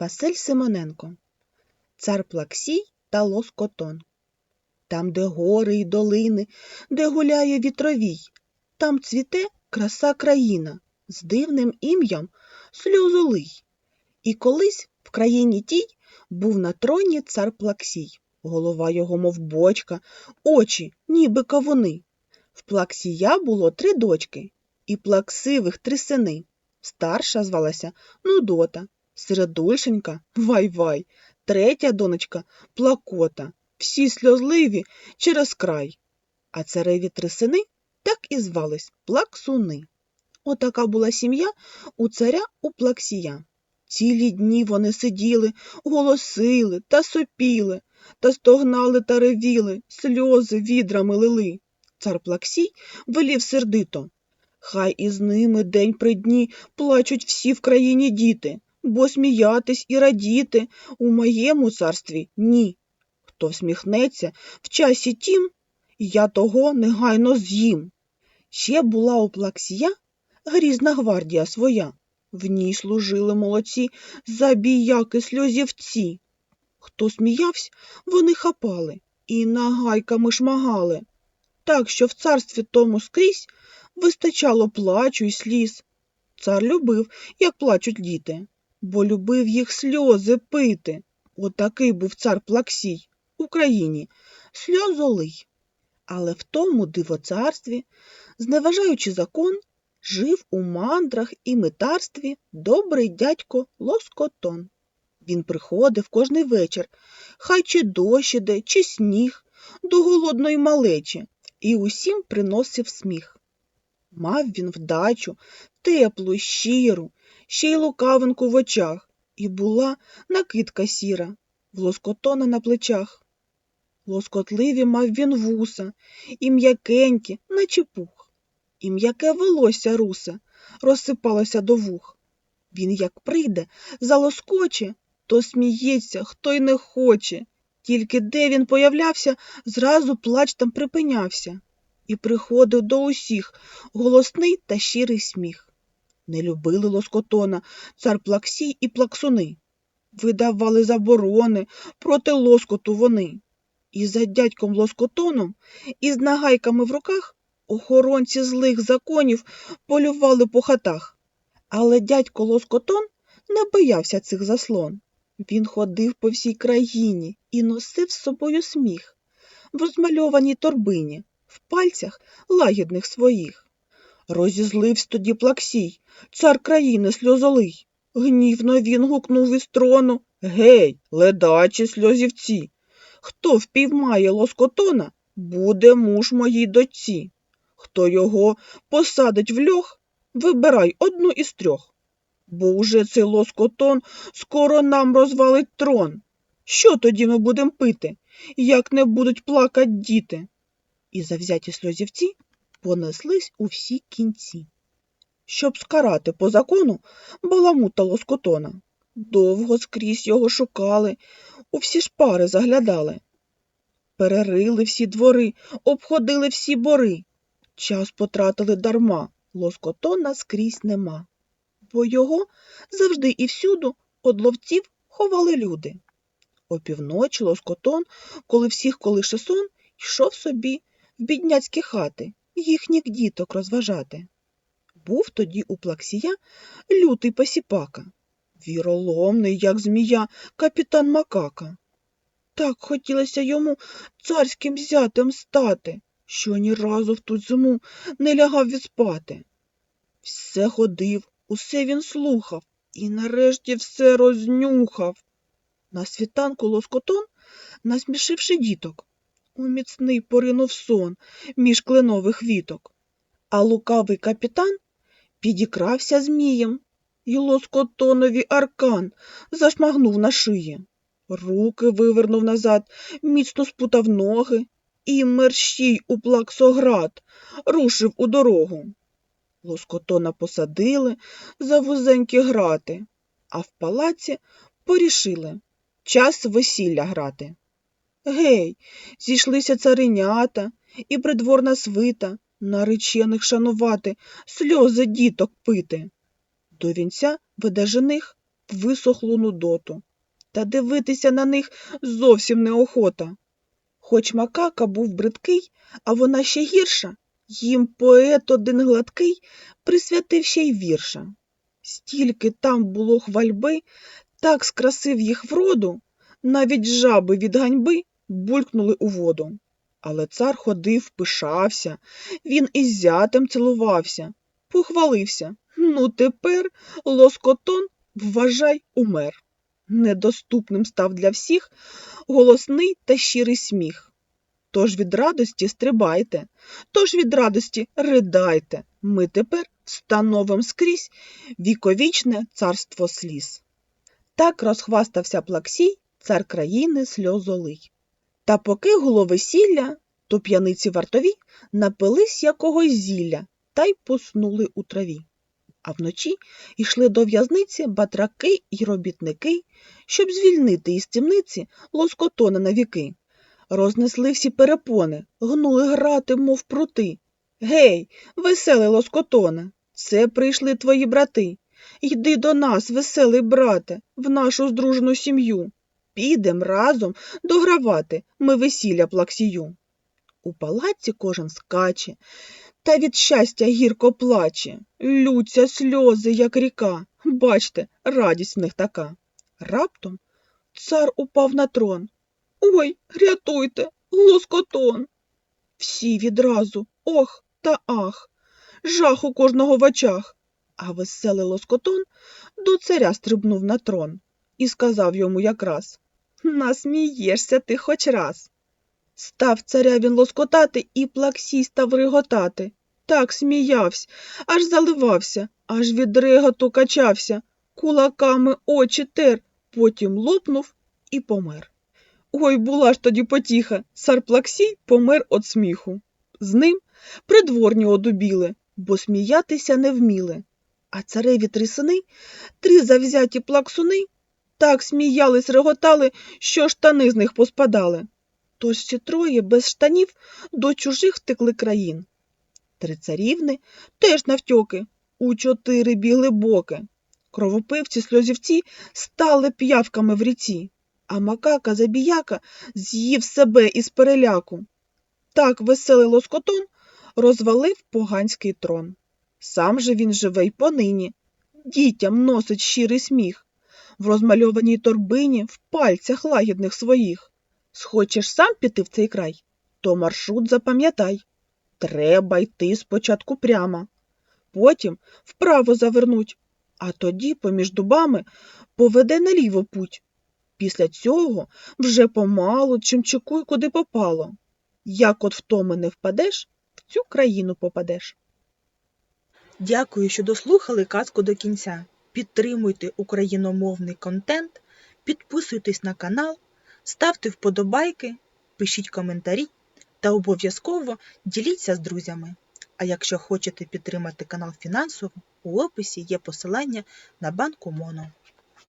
Василь Симоненко Цар Плаксій та Лоскотон Там, де гори й долини, де гуляє вітровій, там цвіте краса країна з дивним ім'ям Сльозолий. І колись в країні тій був на троні цар Плаксій. Голова його, мов бочка, очі, ніби кавуни. В Плаксія було три дочки і плаксивих три сини. Старша звалася Нудота, середульшенька Вай-Вай, третя донечка Плакота, всі сльозливі через край. А цареві три сини так і звались Плаксуни. Отака була сім'я у царя у Плаксія. Цілі дні вони сиділи, голосили та сопіли, та стогнали та ревіли, сльози відрами лили. Цар Плаксій велів сердито. Хай із ними день при дні плачуть всі в країні діти, бо сміятись і радіти у моєму царстві ні. Хто всміхнеться в часі тім, я того негайно з'їм. Ще була у Плаксія грізна гвардія своя. В ній служили молодці забіяки сльозівці. Хто сміявсь, вони хапали і нагайками шмагали. Так що в царстві тому скрізь вистачало плачу й сліз. Цар любив, як плачуть діти, бо любив їх сльози пити. Отакий був цар Плаксій в Україні, сльозолий. Але в тому дивоцарстві, зневажаючи закон, жив у мандрах і митарстві добрий дядько Лоскотон. Він приходив кожний вечір, хай чи дощ іде, чи сніг, до голодної малечі, і усім приносив сміх. Мав він вдачу, теплу, щиру, ще й лукавинку в очах, і була накидка сіра, в лоскотона на плечах. Лоскотливі мав він вуса, і м'якенькі, наче пух, і м'яке волосся русе розсипалося до вух. Він, як прийде, залоскоче, то сміється, хто й не хоче. Тільки де він появлявся, зразу плач там припинявся, і приходив до усіх голосний та щирий сміх. Не любили лоскотона цар Плаксій і плаксуни. Видавали заборони проти лоскоту вони. І за дядьком лоскотоном, із нагайками в руках, охоронці злих законів полювали по хатах. Але дядько лоскотон не боявся цих заслон. Він ходив по всій країні і носив з собою сміх в розмальованій торбині, в пальцях лагідних своїх. Розізливсь тоді плаксій, цар країни сльозолий. Гнівно він гукнув із трону Гей, ледачі сльозівці! Хто впіймає лоскотона, буде муж моїй дочці. Хто його посадить в льох, вибирай одну із трьох. Бо уже цей лоскотон скоро нам розвалить трон. Що тоді ми будемо пити, як не будуть плакать діти? І завзяті сльозівці понеслись у всі кінці. Щоб скарати по закону баламута лоскотона. Довго скрізь його шукали, у всі шпари заглядали. Перерили всі двори, обходили всі бори. Час потратили дарма, лоскотона скрізь нема. Бо його завжди і всюду од ловців ховали люди. Опівночі лоскотон, коли всіх колише сон, йшов собі в бідняцькі хати, їхніх діток розважати. Був тоді у плаксія лютий посіпака, віроломний, як змія, капітан Макака. Так хотілося йому царським зятем стати, що ні разу в ту зиму не лягав відспати. Все ходив, усе він слухав і нарешті все рознюхав. На світанку лоскотон, насмішивши діток, у міцний поринув сон між кленових віток. А лукавий капітан підікрався змієм, і лоскотонові аркан зашмагнув на шиї. Руки вивернув назад, міцно спутав ноги, і мерщій у плаксоград рушив у дорогу. Лоскотона посадили за вузенькі грати, а в палаці порішили час весілля грати. Гей, зійшлися царинята і придворна свита, наречених шанувати, сльози діток пити. До вінця веде жених висохлу нудоту. Та дивитися на них зовсім неохота. Хоч макака був бридкий, а вона ще гірша, їм поет один гладкий присвятив ще й вірша. Стільки там було хвальби, так скрасив їх вроду, навіть жаби від ганьби булькнули у воду. Але цар ходив, пишався, він із зятем цілувався, похвалився. Ну, тепер лоскотон, вважай, умер. Недоступним став для всіх голосний та щирий сміх. Тож від радості стрибайте, тож від радості ридайте. Ми тепер встановим скрізь віковічне царство сліз. Так розхвастався Плаксій, цар країни сльозолий. Та поки гуло весілля, то п'яниці вартові напились якогось зілля та й поснули у траві. А вночі йшли до в'язниці батраки й робітники, щоб звільнити із темниці лоскотона на віки. Рознесли всі перепони, гнули грати, мов прути. Гей, веселий лоскотоне, це прийшли твої брати. Йди до нас, веселий брате, в нашу здружену сім'ю. Підем разом догравати ми весілля плаксію. У палаці кожен скаче, та від щастя гірко плаче. Лються сльози, як ріка. Бачте, радість в них така. Раптом цар упав на трон. Ой, рятуйте, лоскотон. Всі відразу ох та ах, жах у кожного в очах. А веселий лоскотон до царя стрибнув на трон і сказав йому якраз Насмієшся ти хоч раз. Став царя він лоскотати і плаксій став реготати. Так сміявся, аж заливався, аж від реготу качався, кулаками очі тер, потім лопнув і помер. Ой, була ж тоді потіха, цар Плаксій помер від сміху. З ним придворні одубіли, бо сміятися не вміли. А цареві три сини, три завзяті плаксуни, так сміялись, реготали, що штани з них поспадали. Тож ці троє без штанів до чужих втекли країн. Три царівни теж навтьоки, у чотири бігли боки. Кровопивці сльозівці стали п'явками в ріці, а макака забіяка з'їв себе із переляку. Так веселий лоскотон розвалив поганський трон. Сам же він живе й понині, дітям носить щирий сміх, в розмальованій торбині в пальцях лагідних своїх. Схочеш сам піти в цей край, то маршрут запам'ятай. Треба йти спочатку прямо, потім вправо завернуть, а тоді поміж дубами поведе наліво путь. Після цього вже помалу чимчикуй куди попало. Як от в тому не впадеш, в цю країну попадеш. Дякую, що дослухали казку до кінця. Підтримуйте україномовний контент, підписуйтесь на канал, ставте вподобайки, пишіть коментарі та обов'язково діліться з друзями. А якщо хочете підтримати канал фінансово, у описі є посилання на банку Моно.